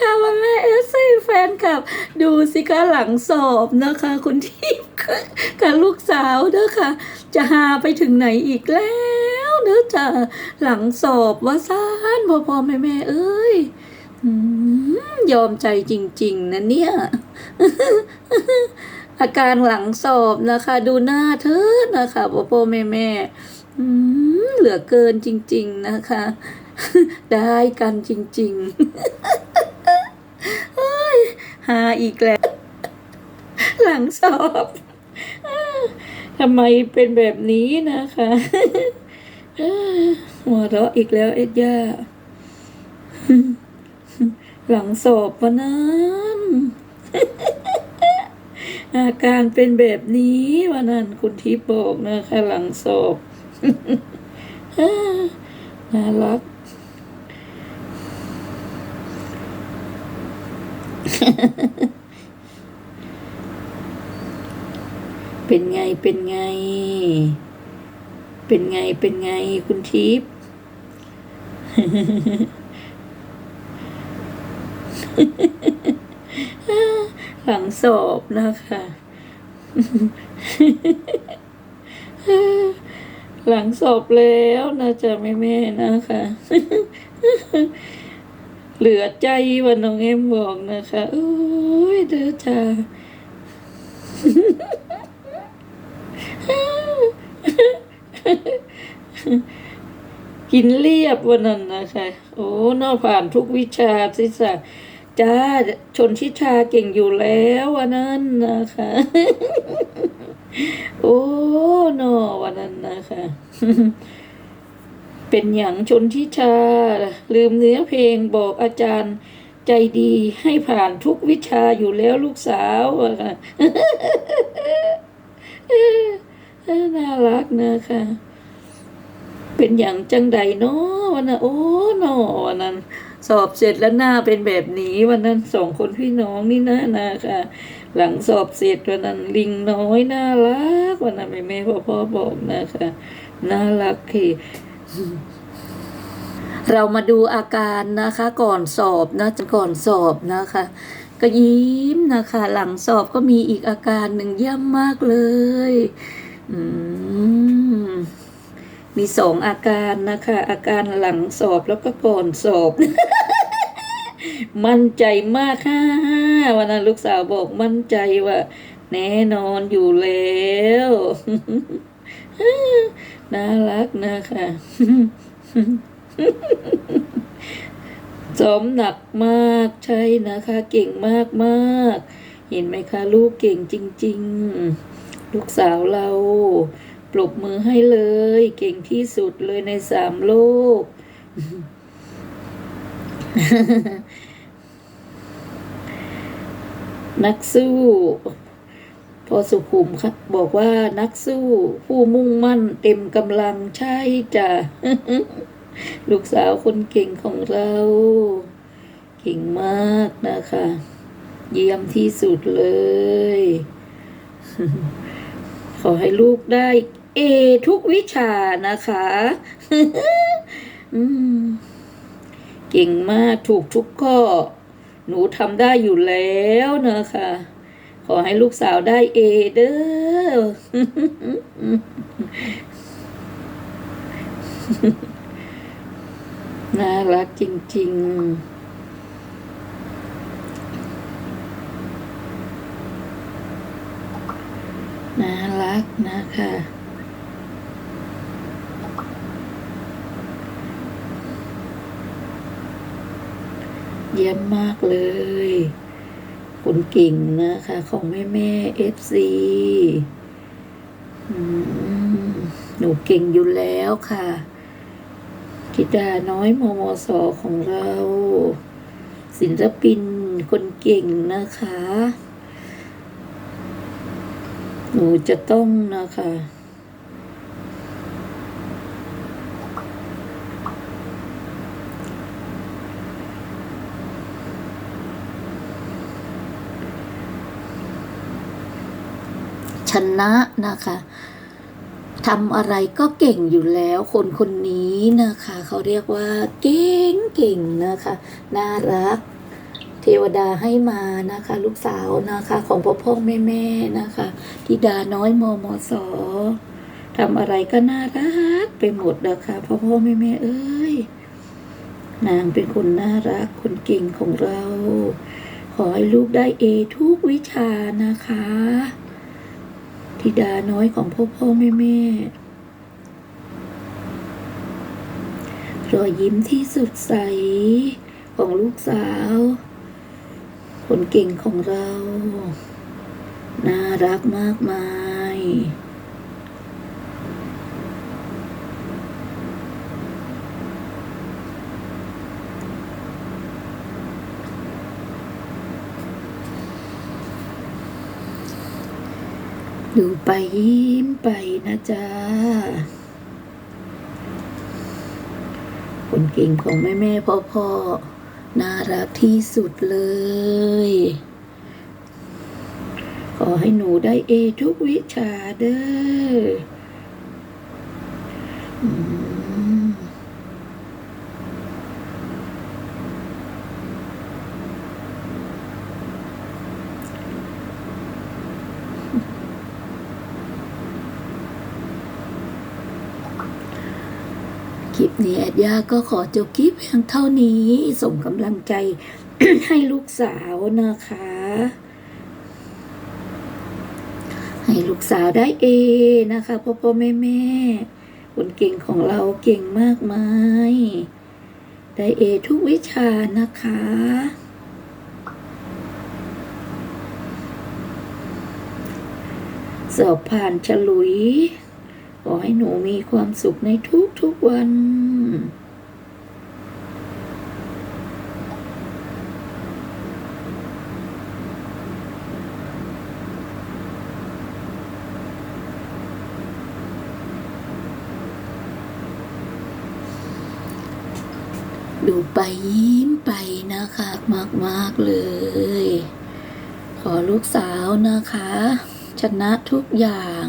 ค่ะว่าแม่เอฟซีแฟนคลับ ดูสิคะหลังสอบนะคะ คุณทิพย์กับลูกสาวเด้อค่ะ จะหาไปถึงไหนอีกแล้วเด้อจ้ะหลังสอบว่าซ่านพ่อพ่อแม่แม่เอ้ยยอมใจจริง ๆนะเนี่ย อาการหลังสอบนะคะ ดูหน้าเธอนะคะพ่อพ่อแม่แม่เหลือเกินจริง ๆนะคะ ได้กันจริง ๆ หาอีกแล้ว หลังสอบทำไมเป็นแบบนี้นะคะหัวเราะอีกแล้วเอ็ดย่า หลังสอบวันนั้นอาการเป็นแบบนี้วันนั้นคุณทิพย์บอกนะคะหลังสอบน่ารัก เป็นไงเป็นไง เป็นไงเป็นไงคุณทิพย์หลังสอบนะคะหลังสอบแล้วนะจ๊ะแม่แม่ๆนะคะ เหลือใจวันน้องเอ็มบอกนะคะโอ้ยเด้อจ้ากินเรียบวันนั้นนะคะ โอ้นอกผ่านทุกวิชาสิสะจ้าชนชิชาเก่งอยู่แล้ววันนั้นนะคะ โอ้นอวันนั้นนะคะ เป็นอย่างชนทิชา ลืมเนื้อเพลงบอกอาจารย์ใจดีให้ผ่านทุกวิชาอยู่แล้วลูกสาวอะค่ะน่ารักนะคะ เป็นอย่างจังใดเนาะวันนั้นโอ้เนาะวันนั้น สอบเสร็จแล้วหน้าเป็นแบบนี้วันนั้นสองคนพี่น้องนี่นะนะคะ หลังสอบเสร็จวันนั้นลิงน้อยน่ารักวันนั้นแม่แม่พ่อพ่อบอกนะคะ น่ารักคือ เรามาดูอาการนะคะ ก่อนสอบนะก่อนสอบนะคะ ก็ยิ้มนะคะ หลังสอบก็มีอีกอาการหนึ่งเยี่ยมมากเลยมมีสองอาการนะคะ อาการหลังสอบแล้วก็ก่อนสอบ มั่นใจมากค่ะวันนั้นลูกสาวบอกมั่นใจว่า แน่นอนอยู่แล้ว น่ารักนะคะซ้อมหนักมากใช่นะคะ เก่งมากมากเห็นไหมคะลูกเก่งจริง ๆ ลูกสาวเรา ปรบมือให้เลย เก่งที่สุดเลยในสามโลก นักสู้ พอสุขุมค่ะบอกว่านักสู้ผู้มุ่งมั่นเต็มกำลังใช่จ้ะลูกสาวคนเก่งของเรา เก่งมากนะคะ เยี่ยมที่สุดเลย ขอให้ลูกได้ เอทุกวิชานะคะ เก่งมากถูกทุกข้อ หนูทำได้อยู่แล้วนะคะ ขอให้ลูกสาวได้เอเด้อน่ารักจริง ๆน่ารักนะคะ เยี่ยมมากเลย คนเก่งนะคะ ของแม่แม่เอฟซีหนูเก่งอยู่แล้วค่ะธิดาน้อยมมสของเรา ศิลปินคนเก่งนะคะ หนูจะต้องนะคะ ชนะนะคะทำอะไรก็เก่งอยู่แล้วคนคนนี้นะคะ เขาเรียกว่าเก่งเก่งนะคะ น่ารัก เทวดาให้มานะคะ ลูกสาวนะคะของพ่อพ่อแม่แม่นะคะธิดาน้อยมอมอสอทำอะไรก็น่ารักไปหมดนะคะพ่อพ่อแม่แม่เอ้ยนางเป็นคนน่ารักคนเก่งของเรา ขอให้ลูกได้เอทุกวิชานะคะ ธิดาน้อยของพ่อพ่อแม่แม่รอยยิ้มที่สดใสของลูกสาว คนเก่งของเรา น่ารักมากมาย ดูไปยิ้มไปนะจ๊ะคนเก่งของแม่แม่พ่อพ่อๆน่ารักที่สุดเลย ขอให้หนูได้เอทุกวิชาเด้อ ปนี้แอดยาก็ขอจบคลิปเพียงเท่านี้ ส่งกำลังใจให้ลูกสาวนะคะ ให้ลูกสาวได้เอนะคะพ่อพ่อแม่แม่คนเก่งของเราเก่งมากมายได้เอทุกวิชานะคะสอบผ่านฉลุย ขอให้หนูมีความสุขในทุกๆวัน ดูไปยิ้มไปนะคะมาก ๆ เลย ขอลูกสาวนะคะ ชนะทุกอย่าง